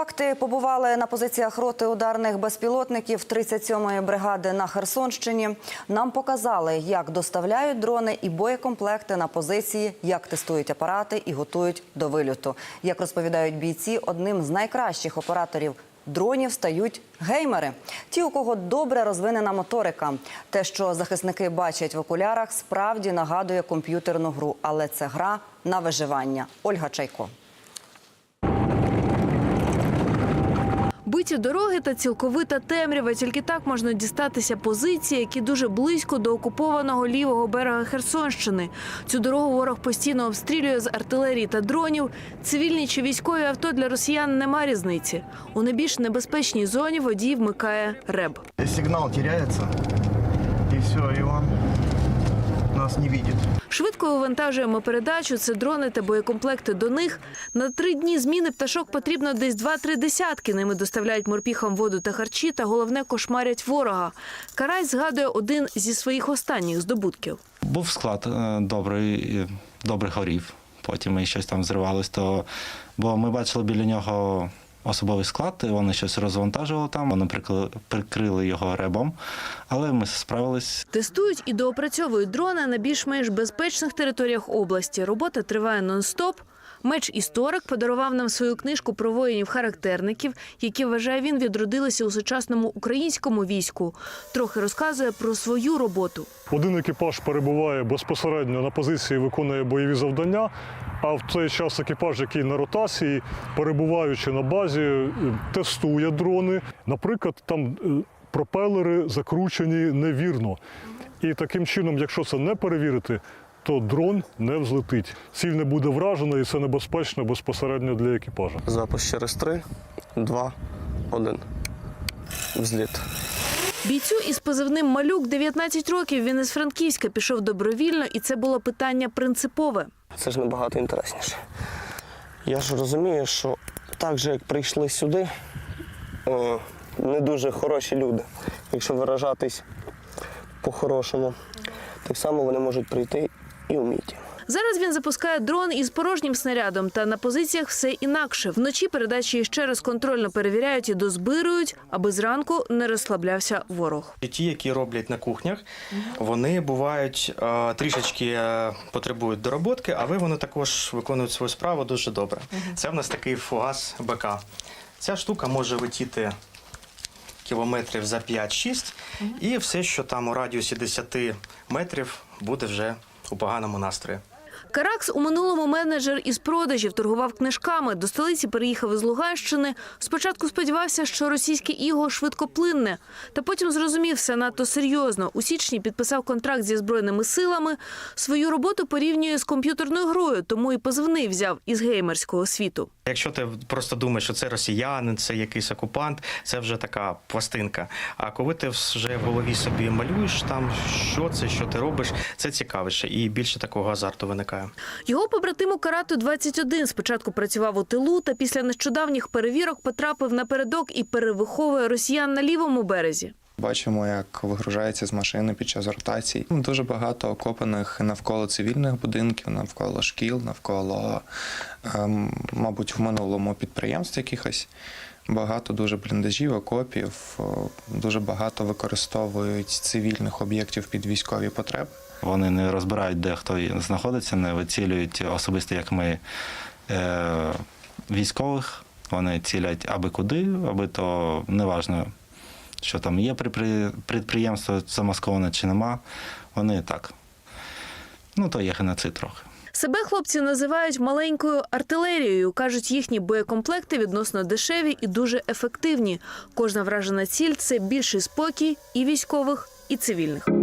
Факти побували на позиціях роти ударних безпілотників 37-ї бригади на Херсонщині. Нам показали, як доставляють дрони і боєкомплекти на позиції, як тестують апарати і готують до вильоту. Як розповідають бійці, одним з найкращих операторів дронів стають геймери. Ті, у кого добре розвинена моторика. Те, що захисники бачать в окулярах, справді нагадує комп'ютерну гру, але це гра на виживання. Ольга Чайко. Биті дороги та цілковита темрява. Тільки так можна дістатися позиції, які дуже близько до окупованого лівого берега Херсонщини. Цю дорогу ворог постійно обстрілює з артилерії та дронів. Цивільні чи військові авто для росіян нема різниці. У найбільш небезпечній зоні водій вмикає реб. Сигнал теряется, и все, и он нас не видит. Швидко вивантажуємо передачу. Це дрони та боєкомплекти до них. На три дні зміни пташок потрібно десь два-три десятки. Ними доставляють морпіхам воду та харчі, та головне кошмарять ворога. Карась згадує один зі своїх останніх здобутків. Був склад е, добрий, і добре горів. Потім ми щось там зривалось, то бо ми бачили біля нього особовий склад, вони щось розвантажували там. Вони прикрили, його ребом, але ми справились. Тестують і доопрацьовують дрони на більш-менш безпечних територіях області. Робота триває нон-стоп. Меч історик подарував нам свою книжку про воїнів-характерників, які вважає він відродилися у сучасному українському війську. Трохи розказує про свою роботу. Один екіпаж перебуває безпосередньо на позиції, виконує бойові завдання. А в цей час екіпаж, який на ротації, перебуваючи на базі, е, тестує дрони. Наприклад, там е, пропелери закручені невірно. І таким чином, якщо це не перевірити, то дрон не взлетить. Ціль не буде вражена, і це небезпечно безпосередньо для екіпажа. Запис через 3, 2, 1. Взліт. Бійцю із позивним Малюк 19 років. Він із Франківська пішов добровільно, і це було питання принципове. Це ж набагато інтересніше. Я ж розумію, що так же, як прийшли сюди, е, не дуже хороші люди. Якщо виражатись по-хорошому, так само вони можуть прийти і вміти. Зараз він запускає дрон із порожнім снарядом, та на позиціях все інакше. Вночі передачі ще раз контрольно перевіряють і дозбирують, аби зранку не розслаблявся ворог. Ті, які роблять на кухнях, вони бувають е, трішечки е, потребують дороботки, але вони також виконують свою справу дуже добре. Це в нас такий фугас БК. Ця штука може летіти кілометрів за 5-6, і все, що там у радіусі 10 метрів, буде вже у поганому настрої. Каракс у минулому менеджер із продажів торгував книжками. До столиці переїхав із Луганщини. Спочатку сподівався, що російське іго швидко плинне, та потім зрозумів все надто серйозно. У січні підписав контракт зі збройними силами. Свою роботу порівнює з комп'ютерною грою, тому і позивний взяв із геймерського світу. Якщо ти просто думаєш, що це росіянин, це якийсь окупант, це вже така пластинка. А коли ти вже в голові собі малюєш там, що це, що ти робиш, це цікавіше і більше такого азарту виникає. Його побратиму Карату 21 спочатку працював у тилу, та після нещодавніх перевірок потрапив напередок і перевиховує росіян на лівому березі. Бачимо, як вигружається з машини під час ротацій. Дуже багато окопаних навколо цивільних будинків, навколо шкіл, навколо, ем, мабуть, в минулому підприємств якихось. Багато дуже бліндажів, окопів, дуже багато використовують цивільних об'єктів під військові потреби. Вони не розбирають, де хто знаходиться, не вицілюють особисто, як ми е, військових. Вони цілять аби куди, аби то неважно, що там є при підприємство замасковане чи нема. Вони так. Ну, то є геноцид трохи. Себе хлопці називають маленькою артилерією. кажуть, їхні боєкомплекти відносно дешеві і дуже ефективні. Кожна вражена ціль це більший спокій і військових, і цивільних.